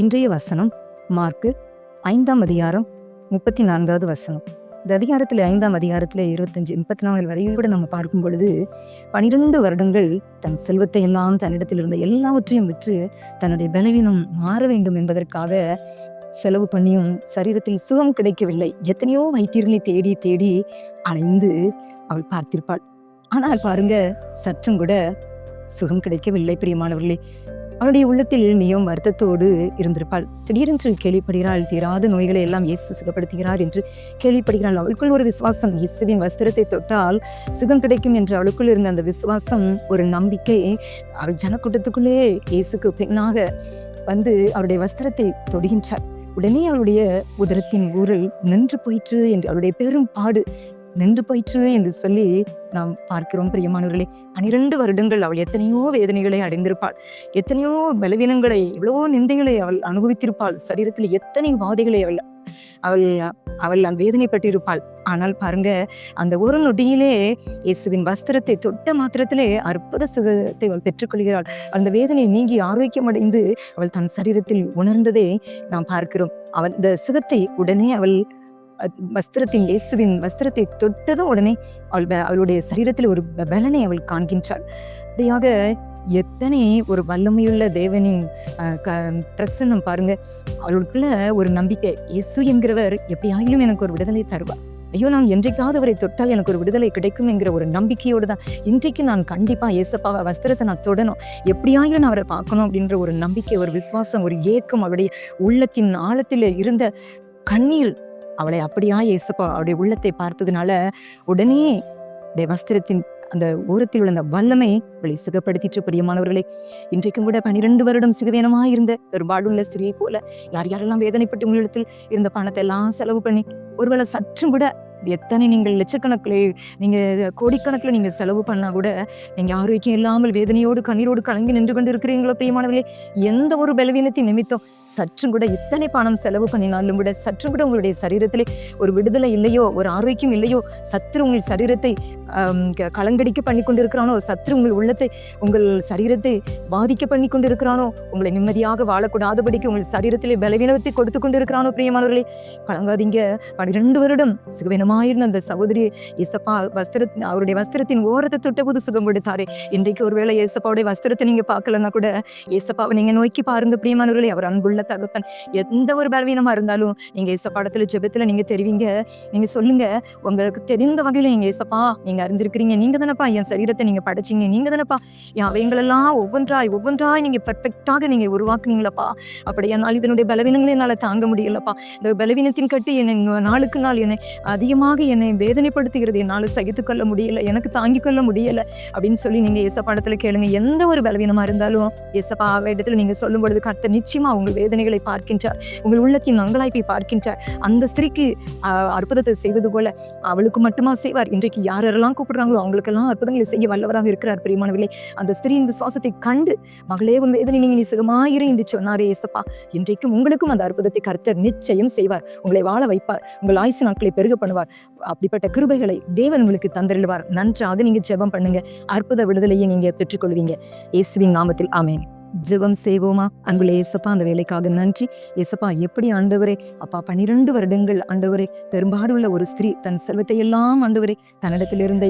இன்றைய வசனம் மார்க்கு ஐந்தாம் அதிகாரம் முப்பத்தி நான்காவது வசனம். இந்த அதிகாரத்தில் ஐந்தாம் அதிகாரத்தில் இருபத்தஞ்சு முப்பத்தி நாலு வரையும் கூட நம்ம பார்க்கும் பொழுது பனிரெண்டு வருடங்கள் தன் செல்வத்தை எல்லாம் தன்னிடத்தில் இருந்த எல்லாவற்றையும் விற்று தன்னுடைய பலவீனம் மாற வேண்டும் என்பதற்காக செலவு பண்ணியும் சரீரத்தில் சுகம் கிடைக்கவில்லை. எத்தனையோ வைத்தியர்களை தேடி தேடி அலைந்து அவள் பார்த்திருப்பாள். ஆனால் பாருங்க சற்றும் கூட சுகம் கிடைக்கவில்லை பிரியமானவர்களே. அவளுடைய உள்ளத்தில் மிகவும் வருத்தத்தோடு இருந்திருப்பாள். திடீரென்று கேள்விப்படுகிறாள் தீராத நோய்களை எல்லாம் இயேசு சுகப்படுத்துகிறார் என்று கேள்விப்படுகிறாள். அவளுக்குள் ஒரு விசுவாசம் இயேசுவின் வஸ்திரத்தை தொட்டால் சுகம் கிடைக்கும் என்று அவளுக்குள் இருந்த அந்த விசுவாசம் ஒரு நம்பிக்கை அவள் ஜனக்கூட்டத்துக்குள்ளே இயேசுக்கு பெண்ணாக வந்து அவருடைய வஸ்திரத்தை தொடுகின்றார் உடனே அவளுடைய உதரத்தின் ஊரல் நின்று போயிற்று என்று அவளுடைய பெரும் பாடு நின்று போயிற்று என்று சொல்லி நாம் பார்க்கிறோம் பிரியமானவர்களே. பனிரெண்டு வருடங்கள் அவள் எத்தனையோ வேதனைகளை அடைந்திருப்பாள். எத்தனையோ பலவீனங்களை எவ்வளவோ நிந்தைகளை அவள் அனுபவித்திருப்பாள். சரீரத்தில் எத்தனை வாதைகளை அவள் அவள் அவள் அந்த வேதனைப்பட்டிருப்பாள். ஆனால் பாருங்க அந்த ஒரு நொடியிலே இயேசுவின் வஸ்திரத்தை தொட்ட மாத்திரத்திலே அற்புத சுகத்தை அவள் பெற்றுக்கொள்கிறாள். அந்த வேதனை நீங்கி ஆரோக்கியம் அடைந்து அவள் தன் சரீரத்தில் உணர்ந்ததை நாம் பார்க்கிறோம். அவள் இந்த சுகத்தை உடனே அவள் வஸ்திரத்தின் இயேசுவின் வஸ்திரத்தை தொட்டதும் உடனே அவள் அவளுடைய சரீரத்தில் ஒரு பலனை அவள் காண்கின்றாள். அப்படியாக எத்தனை ஒரு வல்லமையுள்ள தேவனின் க- பிரசன்னம் பாருங்க. அவளுக்குள்ள ஒரு நம்பிக்கை. இயேசு என்கிறவர் எப்படியாயிலும் எனக்கு ஒரு விடுதலை தருவார். ஐயோ நான் என்றைக்காவது அவரை தொட்டால் எனக்கு ஒரு விடுதலை கிடைக்கும் என்கிற ஒரு நம்பிக்கையோடு தான் இன்றைக்கு நான் கண்டிப்பாக இயேசப்பாவை வஸ்திரத்தை நான் தொடணும். எப்படியாயிலும் நான் அவரை பார்க்கணும் அப்படின்ற ஒரு நம்பிக்கை ஒரு விசுவாசம் ஒரு ஏக்கம் அவருடைய உள்ளத்தின் ஆழத்தில் இருந்த கண்ணீர் அவளை அப்படியா இயேசப்பா அவருடைய உள்ளத்தை பார்த்ததுனால உடனே தேவஸ்திரத்தின் வஸ்திரத்தின் அந்த ஓரத்தில் உள்ள அந்த வல்லமை அவளை சுகப்படுத்திட்டு பிரியமானவர்களே. இன்றைக்கும் கூட பனிரெண்டு வருடம் சுகவீனமாக இருந்த பெரும்பாடுள்ள ஸ்திரியை போல யார் யாரெல்லாம் வேதனைப்பட்டு உங்களிடத்தில் இருந்த பணத்தை எல்லாம் செலவு பண்ணி ஒருவேளை சற்றும் கூட எத்தனை நீங்கள் லட்சக்கணக்கில் நீங்கள் கோடிக்கணக்கில் நீங்கள் செலவு பண்ணால் கூட நீங்கள் ஆரோக்கியம் இல்லாமல் வேதனையோடு கண்ணீரோடு கலங்கி நின்று கொண்டு இருக்கிறீங்களோ பிரியமானவர்களே? எந்த ஒரு பலவீனத்தின் நிமித்தம் சற்றும் கூட எத்தனை பணம் செலவு பண்ணினாலும் கூட சற்றும் கூட உங்களுடைய சரீரத்திலே ஒரு விடுதலை இல்லையோ ஒரு ஆரோக்கியம் இல்லையோ சத்துரு உங்கள் சரீரத்தை கலங்கடிக்க பண்ணி கொண்டிருக்கிறானோ சத்துரு உங்கள் உள்ளத்தை உங்கள் சரீரத்தை பாதிக்க பண்ணி கொண்டிருக்கிறானோ உங்களை நிம்மதியாக வாழக்கூடாதபடிக்கு உங்கள் சரீரத்திலே பலவீனத்தை கொடுத்து கொண்டிருக்கிறானோ பிரியமானவர்களே? கலங்காதீங்க இரண்டு வருடம் சுகவீனமாயிருந்த அந்த சகோதரி இசப்பா வஸ்திர அவருடைய வஸ்திரத்தின் ஓரத்தை தொட்டபோது சுகம் கொடுத்தாரே. இன்றைக்கு ஒருவேளை ஏசப்பாவுடைய வஸ்திரத்தை நீங்க பார்க்கலன்னா கூட இயேசப்பாவை நீங்க நோக்கி பாருங்க பிரியமானவர்களே. அவர் அன்புள்ள தகப்பன். எந்த ஒரு பலவீனமா இருந்தாலும் நீங்க ஏசப்பாடத்துல ஜெபத்துல நீங்க தெரிவிங்க. நீங்க சொல்லுங்க. உங்களுக்கு தெரிந்த வகையில நீங்க இயேசப்பா நீங்க அறிஞ்சிருக்கிறீங்க நீங்க தானப்பா என் சரீரத்தை நீங்க படைச்சீங்க. நீங்க தானப்பா என் அவைங்களெல்லாம் ஒவ்வொன்றாய் ஒவ்வொன்றாய் நீங்க பெர்ஃபெக்டாக நீங்க உருவாக்குனீங்களப்பா. அப்படியானால் இதனுடைய பலவீனங்களை என்னால தாங்க முடியலப்பா. இந்த பலவீனத்தின் கட்டு என்னை நாளுக்கு நாள் என்னை அதிகமாக என்னை வேதனைப்படுத்துகிறது. என்னால் சகித்துக் கொள்ள முடியல. எனக்கு தாங்கிக் கொள்ள முடியல. அப்படின்னு சொல்லி நீங்க ஏசப்பாடத்துல கேளுங்க. எந்த ஒரு பலவீனமா இருந்தாலும் ஏசப்பா இடத்துல நீங்க சொல்லும் பொழுது கர்த்தர் நிச்சயமா உங்கள் வேதனைகளை பார்க்கின்றார். உங்கள் உள்ளத்தின் நங்களாய்ப்பை பார்க்கின்றார். அந்த ஸ்திரீக்கு அற்புதத்தை செய்தது போல அவளுக்கு மட்டுமா செய்வார். இன்றைக்கு யாரெல்லாம் கூப்பிடுறாங்களோ அவங்களுக்கெல்லாம் அற்புதங்களை செய்ய வல்லவராக இருக்கிறார் பிரியமானவர்களே. அந்த ஸ்திரீயின் விசுவாசத்தை கண்டு மகளே உன் வேதனை நீங்க நீ சுகமாயிரு என்று சொன்னாரே ஏசப்பா. இன்றைக்கும் உங்களுக்கும் அந்த அற்புதத்தை கர்த்தர் நிச்சயம் செய்வார். உங்களை வாழ வைப்பார். உங்கள் ஆயுசு நாட்களை பெருக பண்ணுவார். அப்படிப்பட்ட கிருபைகளை தேவன் உங்களுக்கு தந்தருள்வார். நன்றாக நீங்க ஜெபம் பண்ணுங்க. அற்புத விடுதலையை நீங்க பெற்றுக்கொள்வீங்க. இயேசுவின் நாமத்தில் ஆமேன். ஜெபம் செய்வோமா? அங்குள்ள ஏசப்பா அந்த வேலைக்காக நன்றி. ஏசப்பா எப்படி ஆண்டவரே? அப்பா பன்னிரண்டு வருடங்கள் ஆண்டவரே பெரும்பாடுள்ள ஒரு ஸ்திரீ தன் செல்வத்தை எல்லாம் ஆண்டவரே தன்னிடத்தில் இருந்த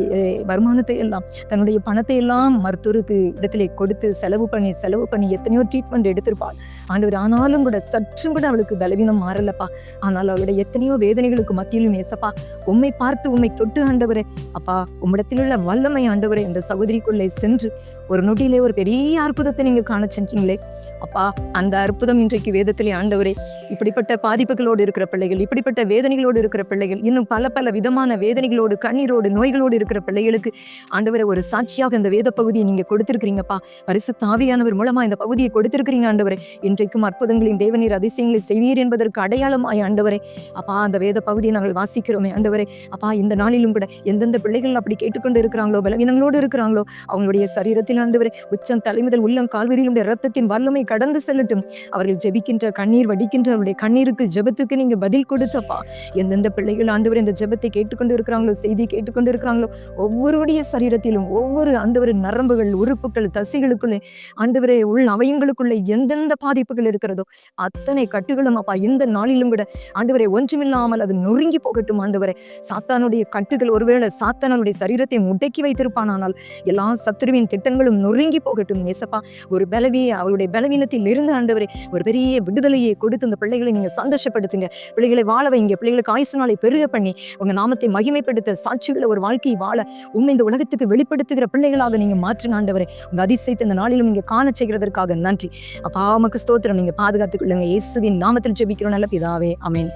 வருமானத்தை எல்லாம் தன்னுடைய பணத்தை எல்லாம் மருத்துவருக்கு இடத்திலே கொடுத்து செலவு பண்ணி செலவு பண்ணி எத்தனையோ ட்ரீட்மெண்ட் எடுத்திருப்பாள். ஆண்டவர் ஆனாலும் கூட சற்றும் கூட அவளுக்கு பலவீனம் மாறலப்பா. ஆனால் அவளுடைய எத்தனையோ வேதனைகளுக்கு மத்தியிலும் ஏசப்பா உம்மை பார்த்து உம்மை தொட்டு ஆண்டவரே அப்பா உம்மிடத்தில் உள்ள வல்லமை ஆண்டவரே அந்த சகோதரிக்குள்ளே சென்று ஒரு நொடியிலே ஒரு பெரிய அற்புதத்தை நீங்க காண செஞ்சீங்களே அப்பா அந்த அற்புதம் இன்றைக்கு வேதத்திலே ஆண்டவரே இப்படிப்பட்ட பாதிப்புகளோடு இருக்கிற பிள்ளைகள் இப்படிப்பட்ட வேதனைகளோடு இருக்கிற பிள்ளைகள் இன்னும் பல பல விதமான வேதனைகளோடு கண்ணீரோடு நோய்களோடு இருக்கிற பிள்ளைகளுக்கு ஆண்டவரை ஒரு சாட்சியாக இந்த வேத பகுதியை நீங்க கொடுத்திருக்கிறீங்கப்பா. பரிசு தாவியானவர் மூலமா இந்த பகுதியை கொடுத்திருக்கிறீங்க ஆண்டவரே. இன்றைக்கும் அற்புதங்களின் தேவநீர் அதிசயங்களை செய்வீர் என்பதற்கு அடையாளமாய் ஆண்டவரே. அப்பா அந்த வேத பகுதியை நாங்கள் வாசிக்கிறோமே ஆண்டவரே. அப்பா இந்த நாளிலும் கூட எந்தெந்த பிள்ளைகள் அப்படி கேட்டுக்கொண்டு இருக்கிறாங்களோ பலவீனங்களோடு இருக்கிறாங்களோ அவங்களுடைய சரீரத்தில் ஆண்டவரே உச்சம் தலைமுதல் உள்ளம் கால்வதியிலும் ரத்தத்தின் வல்லமை கடந்து செல்லட்டும். அவர்கள் ஜெபிக்கின்ற கண்ணீர் வடிக்கின்ற அவருடைய கண்ணீருக்கு ஜெபத்துக்கு நீங்க பதில் கொடுத்தப்பா. எந்தெந்த பிள்ளைகள் ஆண்டவர் இந்த ஜெபத்தை கேட்டுக்கொண்டு இருக்கிறாங்களோ செய்தி கேட்டுக்கொண்டு இருக்கிறாங்களோ ஒவ்வொருடைய சரீரத்திலும் ஒவ்வொரு ஆண்டவர் நரம்புகள் உறுப்புகள் தசைகளுக்குள்ளே ஆண்டவரே உள்ள அவயங்களுக்குள்ளே எந்தெந்த பாதிப்புகள் இருக்கிறதோ அத்தனை கட்டுகளும் அப்பா இந்த நாளிலும் கூட ஆண்டவரை ஒன்றுமில்லாமல் அது நொறுங்கி போகட்டும் ஆண்டவரை. சாத்தானுடைய கட்டுகள் ஒருவேளை சாத்தானுடைய சரீரத்தை முடக்கி வைத்திருப்பானால் எல்லா சத்துருவின் திட்டங்களும் நொறுங்கி போகட்டும் ஏசப்பா. ஒரு பல பலவியை அவருடைய பலவீனத்தில் இருந்து ஆண்டவரே ஒரு பெரிய விடுதலையை கொடுத்து இந்த பிள்ளைகளை நீங்கள் சந்தோஷப்படுத்துங்க. பிள்ளைகளை வாழ வைங்க. பிள்ளைகளுக்கு ஆயுசு நாளை பெருக பண்ணி உங்க நாமத்தை மகிமைப்படுத்த சாட்சிகளை ஒரு வாழ்க்கையை வாழ உண்மை இந்த உலகத்துக்கு வெளிப்படுத்துகிற பிள்ளைகளாக நீங்க மாற்றுங்க ஆண்டவரே. உங்க அதிசயத்தை இந்த நாளிலும் நீங்க காண செய்கிறதற்காக நன்றி. அப்பா மக்கு ஸ்தோத்திரம். நீங்க பாதுகாத்துக் கொள்ளுங்க. இயேசுவின் நாமத்தில் ஜெபிக்கிறோம். நல்ல பிதாவே. அமேன்